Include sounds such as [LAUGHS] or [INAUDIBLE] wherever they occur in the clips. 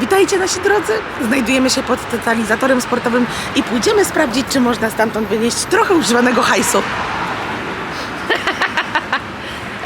Witajcie nasi drodzy. Znajdujemy się pod totalizatorem sportowym i pójdziemy sprawdzić, czy można stamtąd wynieść trochę używanego hajsu. [LAUGHS]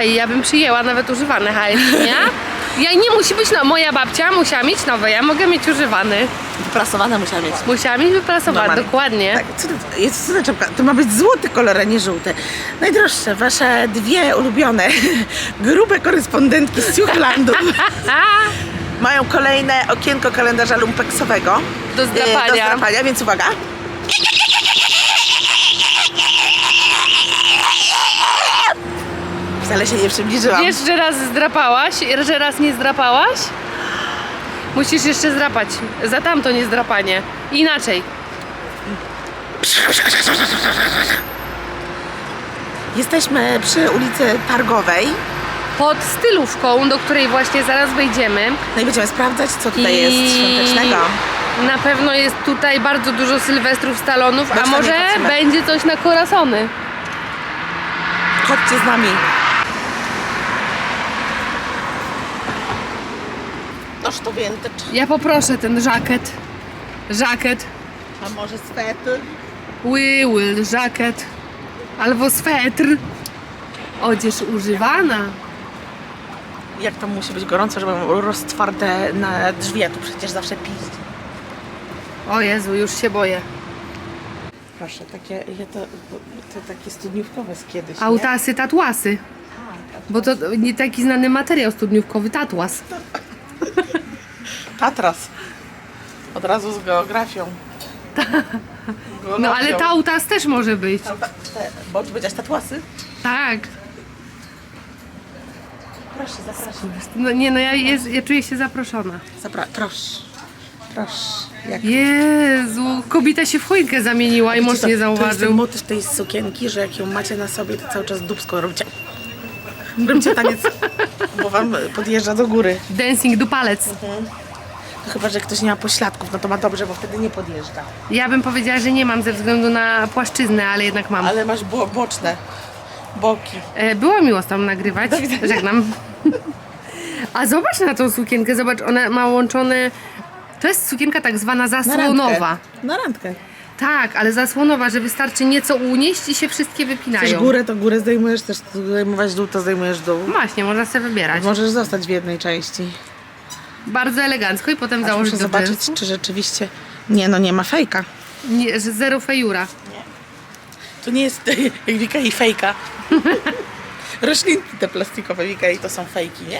Ej, ja bym przyjęła nawet używany hajs, nie? Ja nie musi być, no moja babcia musiała mieć nowe, ja mogę mieć używany. Wyprasowane musiała mieć. Musiała mieć wyprasowany, Normalnie. dokładnie. Tak, co to jest czapka? To ma być złoty kolor, a nie żółty. Najdroższe, wasze dwie ulubione, [LAUGHS] grube korespondentki z Ciuchlandu [LAUGHS] mają kolejne okienko kalendarza lumpeksowego. Do e, zdrapania. Do zdrapania, więc uwaga. Wcale się nie przybliżyłam. Wiesz, że raz zdrapałaś, że raz nie zdrapałaś? Musisz jeszcze zdrapać. Za tamto nie zdrapanie. Inaczej. Jesteśmy przy ulicy Targowej. Pod stylówką, do której właśnie zaraz wejdziemy. No i będziemy sprawdzać, co tutaj jest świątecznego. na pewno jest tutaj bardzo dużo sylwestrów, stalonów, a może będzie coś na korasony. Chodźcie z nami. Noż to vintage. Ja poproszę ten żakiet. Żakiet. A może swetr? We will żakiet. Albo swetr. Odzież używana. Jak to musi być gorąco, żeby roztwarte na drzwi, a tu przecież zawsze piść. O Jezu, już się boję. Proszę, takie, ja to, to takie studniówkowe z kiedyś, nie? Autasy, tatuasy. Bo to nie taki znany materiał studniówkowy, tatuas. Tatras. Od razu z geografią. [LAUGHS] No ale Geografią. tautas też może być. Te- Bo powiedziałaś tatuasy? Tak. Proszę, zapraszam. No nie no, ja, jest, ja czuję się zaproszona. Zapra- proszę. Proszę. Jak Jezu, kobieta się w choinkę zamieniła i Wiecie mąż co, nie To jest ten zauważył. motyw tej sukienki, że jak ją macie na sobie, to cały czas dubsko robicie. Róbcie taniec, bo wam podjeżdża do góry. Dancing do palec. No chyba, że ktoś nie ma pośladków, no to ma dobrze, bo wtedy nie podjeżdża. Ja bym powiedziała, że nie mam ze względu na płaszczyznę, ale jednak mam. Ale masz bo- boczne, boki. E, było miło z tobą nagrywać. Żegnam. A zobacz na tą sukienkę, zobacz, ona ma łączone. To jest sukienka tak zwana Na zasłonowa. Na randkę. Tak, ale zasłonowa, że wystarczy nieco unieść i się wszystkie Chcesz wypinają. górę, to górę zdejmujesz, chcesz zdejmować dół, to zdejmujesz dół. Właśnie, można sobie wybierać. Możesz zostać w jednej części. Bardzo elegancko i potem Aż założyć muszę do zobaczyć, jeansów. czy rzeczywiście... Nie, no nie ma fejka. Nie, że zero fejura. To nie jest [LAUGHS] jak Wika i fejka. [LAUGHS] Roślinki te plastikowe Wika i to są fejki, nie?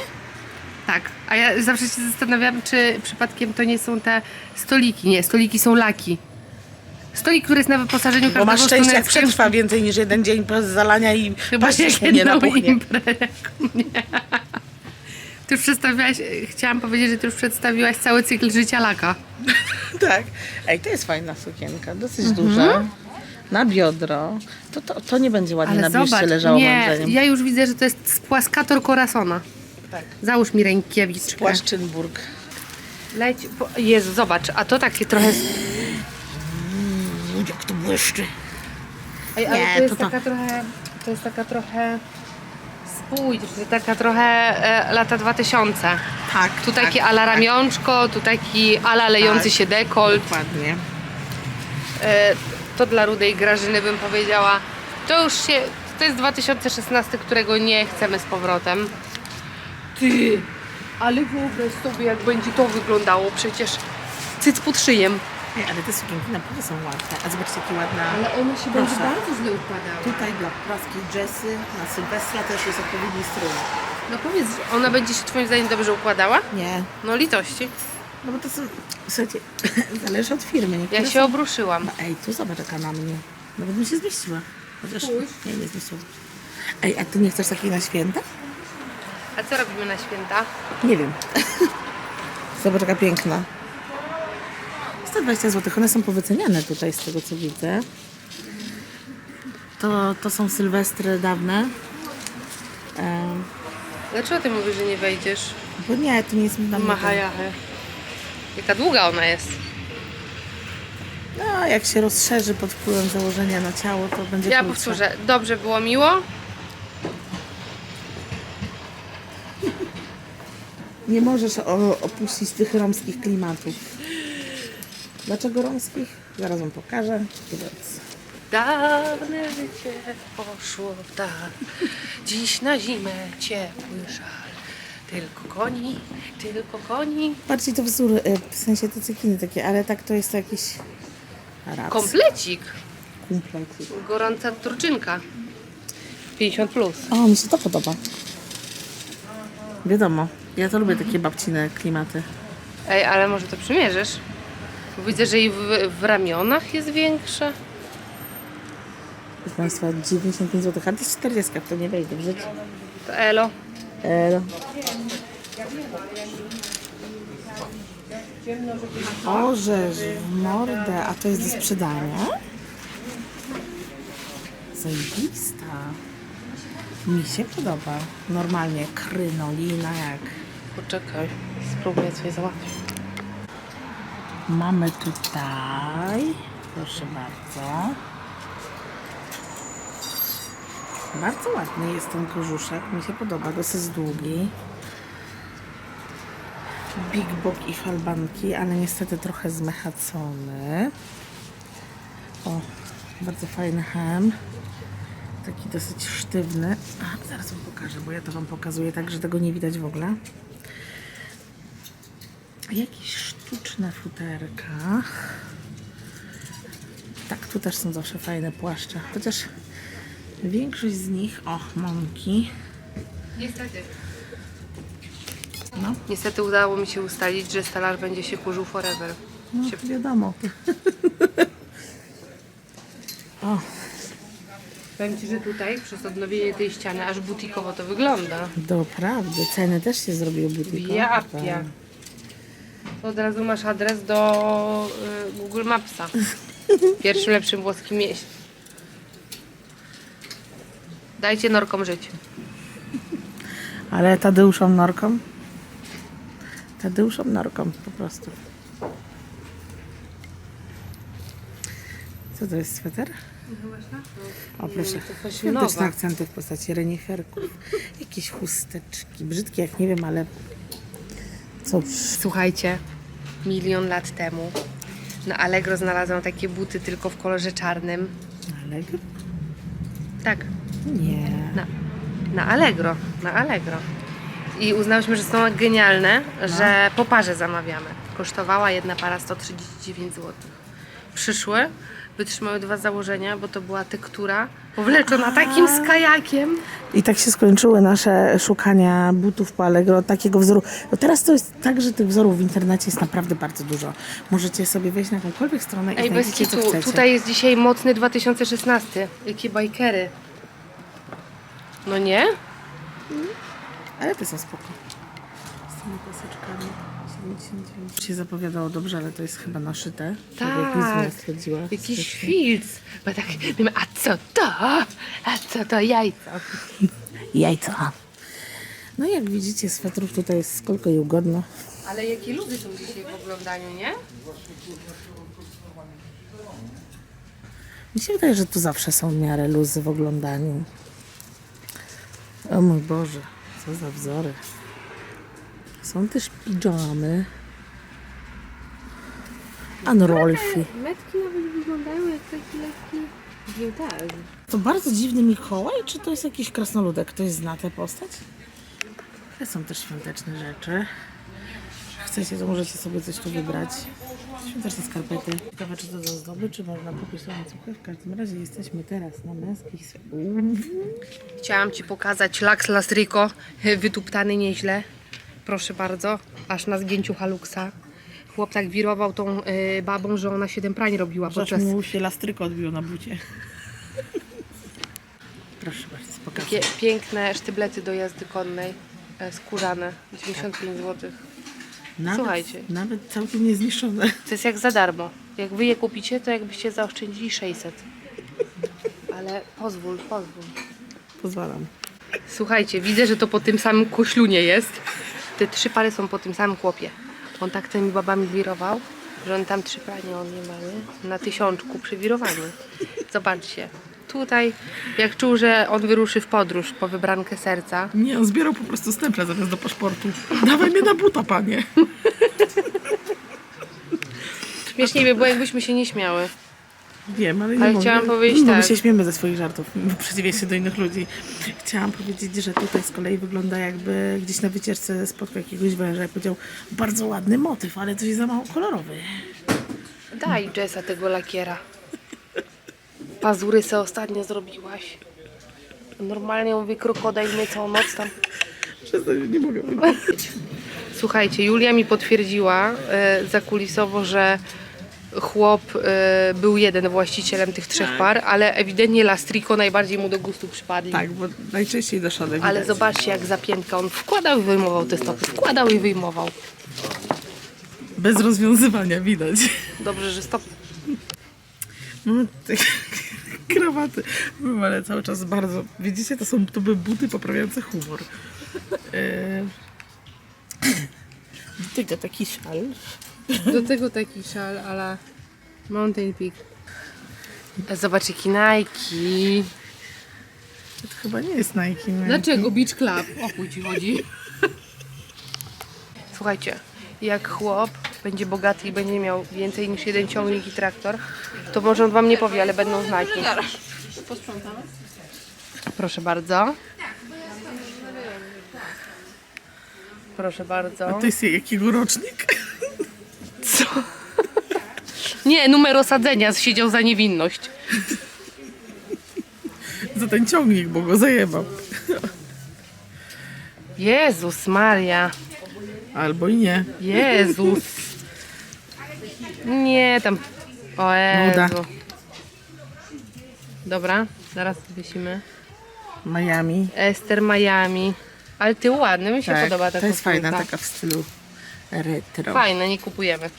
Tak, a ja zawsze się zastanawiam, czy przypadkiem to nie są te stoliki. Nie, stoliki są laki. Stolik, który jest na wyposażeniu Bo masz szczęście, jak przetrwa więcej niż jeden dzień bez zalania i Chyba się paścisz mu nie napuchnie. [LAUGHS] Ty już przedstawiłaś, chciałam powiedzieć, że ty już przedstawiłaś cały cykl życia laka. Tak. Ej, to jest fajna sukienka, dosyć Mhm. duża. Na biodro. To, to, to nie będzie ładnie Ale na biuście zobacz, leżało moim nie, zdaniem. ja już widzę, że to jest spłaskator Korasona. Tak. Załóż mi rękiewiczkę. Płaszczynburg. Leć, po... Jezu, zobacz, a to takie trochę... Jak to błyszczy. Ej, ale Nie, to jest to to- taka trochę... To jest taka trochę... Spójrz, że taka trochę e, lata 2000. Tak. Tu takie ala ramionczko, tu taki ala lejący Tak. się dekolt. Dokładnie. E, to dla Rudej Grażyny bym powiedziała. To już się... To jest 2016, którego nie chcemy z powrotem. Ty, ale wyobraź sobie, jak będzie to wyglądało przecież. Cyc pod szyjem. Ej, ale te sukienki naprawdę są ładne. A zobaczcie, jakie ładne. one się będzie bardzo źle układały. Tutaj dla praskiej Jessy na Sylwestra też jest odpowiedni strój. No powiedz, ona będzie się twoim zdaniem dobrze układała? Nie. No litości. No bo to są... Słuchajcie, [LAUGHS] zależy od firmy. Niektóre Ja się są... obruszyłam. No ej, tu zobacz jaka na mnie. Nawet mi się zmieściła. Chociaż nie, nie zmieściła. Ej, a ty nie chcesz takiej na święta? A co robimy na święta? Nie wiem. [LAUGHS] Zobacz jaka piękna. 120 zł. One są powyceniane tutaj z tego co widzę. To, to są sylwestry dawne. Em, Dlaczego ty mówisz, że nie wejdziesz? bo nie, to nie jest na mnie. Mahajachę. Jaka długa ona jest. No, jak się rozszerzy pod wpływem założenia na ciało, to będzie Ja krótsza. powtórzę, dobrze było miło. nie możesz o, opuścić tych romskich klimatów. Dlaczego romskich? Zaraz wam pokażę. Więc Dawne życie poszło w dal. Dziś na zimę ciepły. Tylko koni, tylko koni. Patrzcie, to wzór, e, w sensie te cekiny takie, ale tak to jest to jakiś raps. Komplecik. Komplecik. Gorąca turczynka. 50 plus. O, mi się to podoba. Wiadomo, ja to lubię takie babcine klimaty. Ej, ale może to przymierzysz? Bo Widzę, że i w, w ramionach jest większa. Proszę Państwa, 95 zł, a to jest 40, w to nie wejdę w życie. To elo. E, Orzesz w mordę, a to jest do sprzedania? Zajebista. Mi się podoba. Normalnie krynolina jak... Poczekaj, spróbuję coś załatwić. Mamy tutaj... Proszę bardzo. Bardzo ładny jest ten kożuszek. Mi się podoba, dosyć długi. Big Bok i falbanki, ale niestety trochę zmechacony. O, bardzo fajny hem. Taki dosyć sztywny. A, zaraz wam pokażę, bo ja to wam pokazuję tak, że tego nie widać w ogóle. Jakieś sztuczne futerka. Tak, tu też są zawsze fajne płaszcze. Chociaż większość z nich, o, mąki. Niestety. No, Niestety udało mi się ustalić, że stalar będzie się kurzył forever. no Się- wiadomo. [LAUGHS] o, Powiem Ci, że tutaj przez odnowienie tej ściany aż butikowo to wygląda. doprawdy, ceny też się zrobiły butikowe. Ja pia. To od razu masz adres do y, Google Mapsa. W [LAUGHS] pierwszym lepszym włoskim mieście. Dajcie norkom żyć. Ale Tadeuszom norką? Tadeuszom norką, po prostu. Co to jest sweter? O proszę, to coś świąteczne akcenty w postaci reniferków. Jakieś chusteczki, brzydkie jak nie wiem, ale cóż, Słuchajcie, milion lat temu na Allegro znalazłam takie buty tylko w kolorze czarnym. Allegro? Tak, Nie. na, na Allegro, na Allegro. I uznałyśmy, że są genialne, że po parze zamawiamy. Kosztowała jedna para 139 zł. Przyszły, wytrzymały dwa założenia, bo to była tektura powleczona takim skajakiem. I tak się skończyły nasze szukania butów po Allegro, takiego wzoru. No teraz to jest tak, że tych wzorów w internecie jest naprawdę bardzo dużo. Możecie sobie wejść na jakąkolwiek stronę i Ej, bez znajdziecie, co kitu, chcecie. tutaj jest dzisiaj mocny 2016. Jakie bajkery. No nie? Ale te są spoko. Z tymi paseczkami. 79. Się zapowiadało dobrze, ale to jest chyba naszyte. Tak jak Tak. Stwierdziła. Jakiś filc. Bo tak, a co to? A co to jajco? Jajca. No jak widzicie, swetrów tutaj jest skolko i ugodno. Ale jakie ludy są dzisiaj w oglądaniu, nie? Mi się wydaje, że tu zawsze są w miarę luzy w oglądaniu. O mój Boże, co za wzory. Są też pijamy. Unrolfi. Metki nawet wyglądają jak taki lekki vintage. To bardzo dziwny Mikołaj, czy to jest jakiś krasnoludek? Ktoś zna tę postać? To są też świąteczne rzeczy. Chcecie, to możecie sobie coś tu wybrać. Świąteczne skarpety. Ciekawe, czy to do ozdoby, czy można kupić łańcuchy. W każdym razie jesteśmy teraz na męskich... Chciałam Ci pokazać Lux Lastrico, [LAUGHS] wytuptany nieźle. Proszę bardzo, aż na zgięciu haluksa. Chłop tak wirował tą y, babą, że ona siedem prań robiła Aż podczas... mu się lastryko odbiło na bucie. Proszę bardzo, pokażę. Pie, piękne sztyblety do jazdy konnej, e, skórzane, 95 zł. Nawet, Słuchajcie. Nawet całkiem niezniszczone. To jest jak za darmo. Jak Wy je kupicie, to jakbyście zaoszczędzili 600. Ale pozwól, pozwól. Pozwalam. Słuchajcie, widzę, że to po tym samym koślunie jest. Te trzy pary są po tym samym chłopie. On tak tymi babami wirował, że on tam trzy pranie on nie mamy na tysiączku przy wirowaniu. Zobaczcie. Tutaj, jak czuł, że on wyruszy w podróż po wybrankę serca. Nie, on zbierał po prostu stemple zamiast do paszportu. Dawaj mnie na buta, panie. Śmiesznie by było, jakbyśmy się nie śmiały. Wiem, ale nie Ale mogę. chciałam powiedzieć no, My tak. się śmiemy ze swoich żartów, w przeciwieństwie do innych ludzi. Chciałam powiedzieć, że tutaj z kolei wygląda jakby gdzieś na wycieczce spotkał jakiegoś węża i powiedział bardzo ładny motyw, ale coś za mało kolorowy. Daj Jessa tego lakiera. Pazury se ostatnio zrobiłaś. Normalnie mówię krokodyl mnie całą noc tam. Przestań, nie mogę. Słuchajcie, Julia mi potwierdziła e, zakulisowo, że chłop e, był jeden właścicielem tych trzech par, ale ewidentnie Lastriko najbardziej mu do gustu przypadli. Tak, bo najczęściej do szale Ale zobaczcie jak zapiętka. On wkładał i wyjmował te stopy. Wkładał i wyjmował. Bez rozwiązywania widać. Dobrze, że stopy. Mamy te krawaty. Mamy, ale cały czas bardzo. Widzicie, to są to były buty poprawiające humor. [CLEARS THROAT] Do tego taki szal. Do tego taki szal, ale Mountain Peak. Zobacz jaki Nike. To chyba nie jest Nike. nie? Dlaczego Beach Club? O chuj ci chodzi. Słuchajcie, jak chłop będzie bogaty i będzie miał więcej niż jeden ciągnik i traktor, to może on wam nie powie, ale będą znaki. Proszę bardzo. Proszę bardzo. A to jest jakiego rocznik? Co? Nie, numer osadzenia siedział za niewinność. Za ten ciągnik, bo go zajebał. Jezus Maria. Albo i nie. Jezus. Nie, tam. O Nuda. Jezu. Dobra, zaraz wysimy. Miami. Ester Miami. Ale ty ładny, mi się Tak, podoba ta to jest koszulka. fajna, taka w stylu retro. Fajne, nie kupujemy.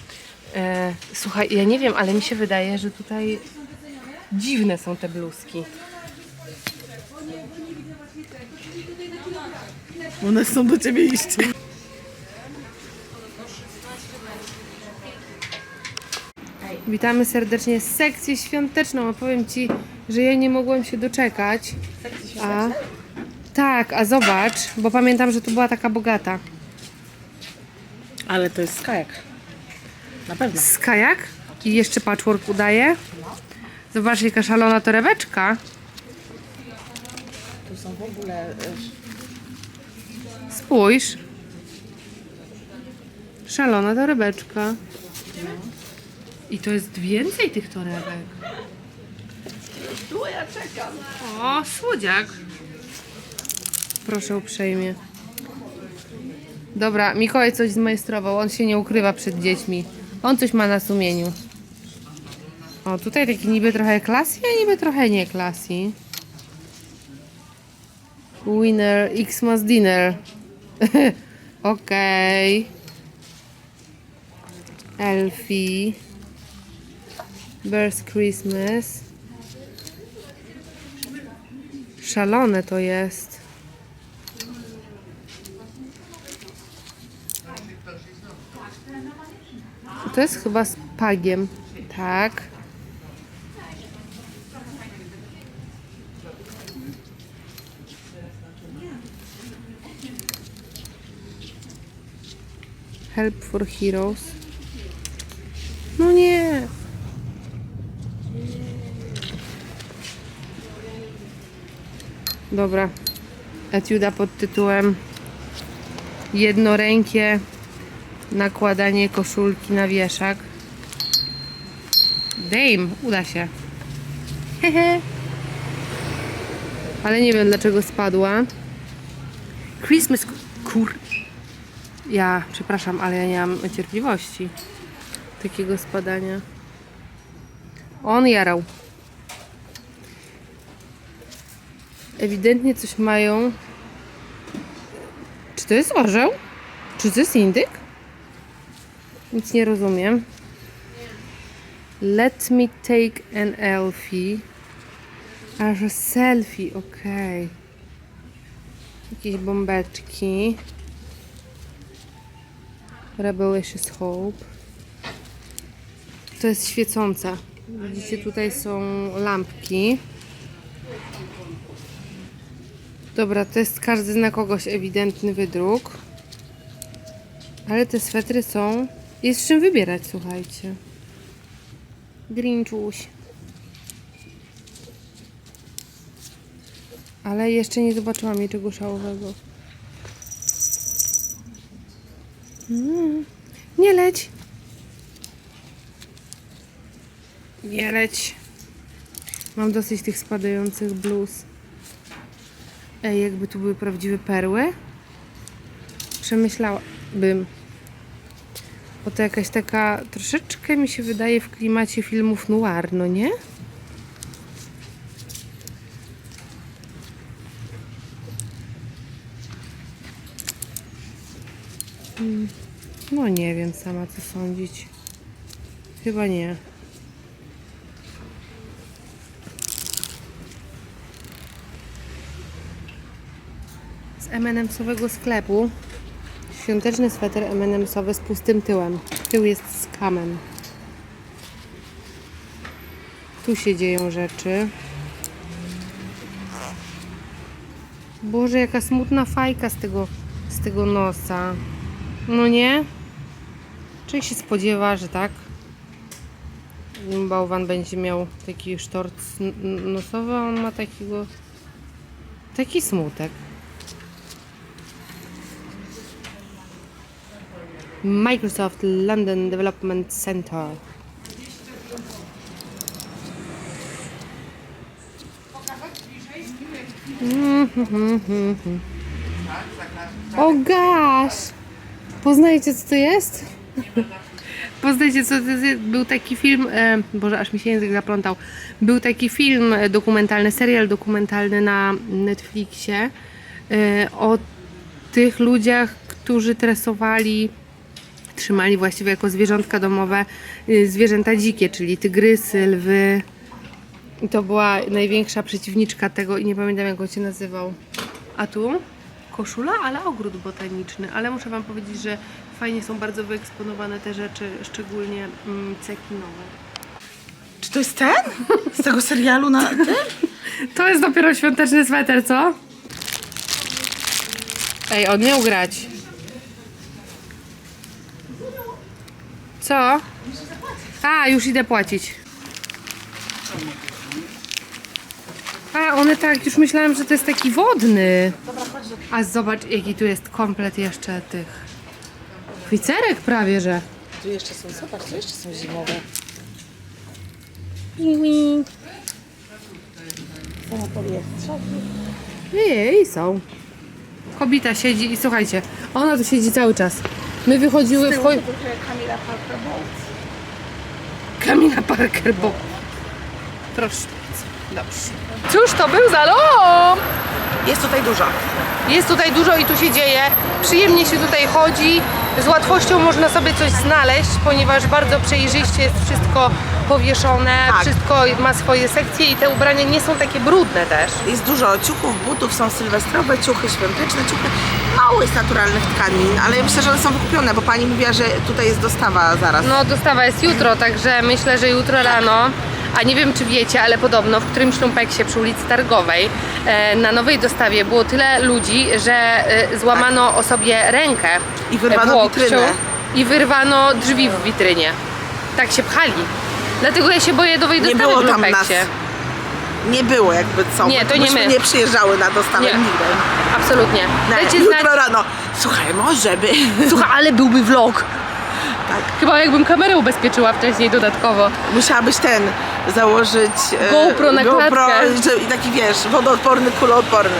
E, słuchaj, ja nie wiem, ale mi się wydaje, że tutaj dziwne są te bluzki. One są do ciebie iść. Witamy serdecznie z sekcją świąteczną. A powiem Ci, że ja nie mogłam się doczekać. A tak, a zobacz, bo pamiętam, że tu była taka bogata. Ale to jest kajak. Na pewno. Z kajak i jeszcze patchwork udaje. Zobacz, jaka szalona torebeczka. Tu są w ogóle... e, Spójrz. Szalona torebeczka. I to jest więcej tych torebek. Tu ja czekam. O, słodziak. Proszę uprzejmie. Dobra, Mikołaj coś zmajstrował. On się nie ukrywa przed dziećmi. On coś ma na sumieniu. O, tutaj taki niby trochę klasy, a niby trochę nie klasy. Winner Xmas Dinner. [LAUGHS] Okej. Elfie. Bears Christmas. Szalone to jest. To jest chyba z pagiem. Tak. Help for Heroes. No nie. Dobra. Etiuda pod tytułem Jednorękie nakładanie koszulki na wieszak. Dame, uda się. Hehe. Ale nie wiem dlaczego spadła. Christmas kur... Ja, przepraszam, ale ja nie mam cierpliwości takiego spadania. On jarał. Ewidentnie coś mają. Czy to jest orzeł? Czy to jest indyk? Nic nie rozumiem. Let me take an elfie. A, selfie, okej. Jakieś bombeczki. Rebellious Hope. To jest świecące. Widzicie, tutaj są lampki. Dobra, to jest każdy na kogoś ewidentny wydruk. Ale te swetry są... Jest czym wybierać, słuchajcie. Grinchuś. Ale jeszcze nie zobaczyłam niczego szałowego. Mm. Nie leć. Nie leć. Mam dosyć tych spadających bluz. Jakby tu były prawdziwe perły, przemyślałabym. Bo to jakaś taka, troszeczkę mi się wydaje w klimacie filmów noir, no nie? Mm, No nie wiem sama co sądzić. Chyba nie. M&M'sowego sklepu. Świąteczny sweter M&M'sowy z pustym tyłem. Tył jest z kamem. Tu się dzieją rzeczy. Boże, jaka smutna fajka z tego, z tego nosa. No nie? Czy się spodziewa, że tak? Bałwan będzie miał taki sztort nosowy, a on ma takiego... Taki smutek. Microsoft London Development Center. [LAUGHS] O gosh! Poznajecie co to jest? [LAUGHS] Poznajcie co to jest? Był taki film, e, Boże aż mi się język zaplątał. Był taki film dokumentalny, serial dokumentalny na Netflixie e, o tych ludziach, którzy tresowali trzymali właściwie jako zwierzątka domowe y, zwierzęta dzikie, czyli tygrysy, lwy. I to była największa przeciwniczka tego i nie pamiętam jak on się nazywał. A tu koszula, ale ogród botaniczny. Ale muszę Wam powiedzieć, że fajnie są bardzo wyeksponowane te rzeczy, szczególnie mm, cekinowe. Czy to jest ten? Z tego serialu na tym? [LAUGHS] To jest dopiero świąteczny sweter, co? Ej, on miał grać. Co? A, już idę płacić. A, one tak, już myślałam, że to jest taki wodny. A zobacz, jaki tu jest komplet jeszcze tych ficerek prawie, że. Tu jeszcze są, zobacz, tu jeszcze są zimowe. Sama powietrze. I są. Kobita siedzi i słuchajcie, ona tu siedzi cały czas. My wychodziły, wcho... Kamila Parker Bowles. Kamila Parker, bo... Proszę bardzo. Dobrze. Cóż to był za lom? Jest tutaj dużo. Jest tutaj dużo i tu się dzieje. Przyjemnie się tutaj chodzi. Z łatwością można sobie coś znaleźć, ponieważ bardzo przejrzyście jest wszystko powieszone, Tak. wszystko ma swoje sekcje i te ubrania nie są takie brudne też. Jest dużo ciuchów, butów, są sylwestrowe ciuchy, świąteczne ciuchy. Mało jest naturalnych tkanin, ale ja myślę, że one są wykupione, bo pani mówiła, że tutaj jest dostawa zaraz. No dostawa jest jutro, także myślę, że jutro rano, a nie wiem czy wiecie, ale podobno w którymś lumpeksie przy ulicy Targowej e, na nowej dostawie było tyle ludzi, że e, złamano osobie rękę I wyrwano w łokciu witrynę. i wyrwano drzwi w witrynie. Tak się pchali. Dlatego ja się boję nowej Nie dostawy było w tam lumpeksie. Nie było jakby co. Nie, to nie myśmy my. nie przyjeżdżały na dostawę Nie. nigdy. Absolutnie. Nie, Dajcie jutro znać. rano. Słuchaj, może by. Słuchaj, ale byłby vlog. tak. Chyba jakbym kamerę ubezpieczyła wcześniej dodatkowo. Musiałabyś ten założyć. e, GoPro na klatkę. że- I taki wiesz, wodoodporny, kuloodporny.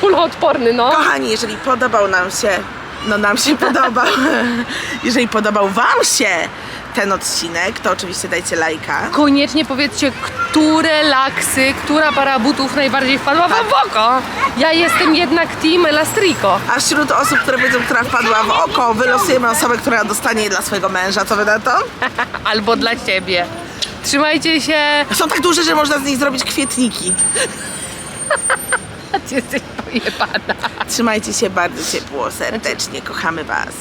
Kuloodporny, no. Kochani, jeżeli podobał nam się, no nam się [LAUGHS] podobał, jeżeli podobał wam się ten odcinek, to oczywiście dajcie lajka. Koniecznie powiedzcie, które laksy, która para butów najbardziej wpadła wam w oko. Ja jestem jednak team Elastrico. A wśród osób, które wiedzą, która wpadła w oko, wylosujemy osobę, która dostanie je dla swojego męża. Co wy na to? [LAUGHS] Albo dla ciebie. Trzymajcie się. Są tak duże, że można z nich zrobić kwietniki. [LAUGHS] Jesteś pojebana. Trzymajcie się bardzo ciepło, serdecznie, kochamy was.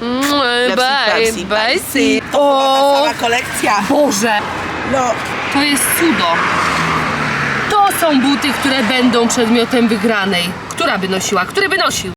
Bye, bye, Pepsi. bye. To O była ta cała kolekcja. Boże, No, to jest cudo. To są buty, które będą przedmiotem wygranej? Która by nosiła? Który by nosił?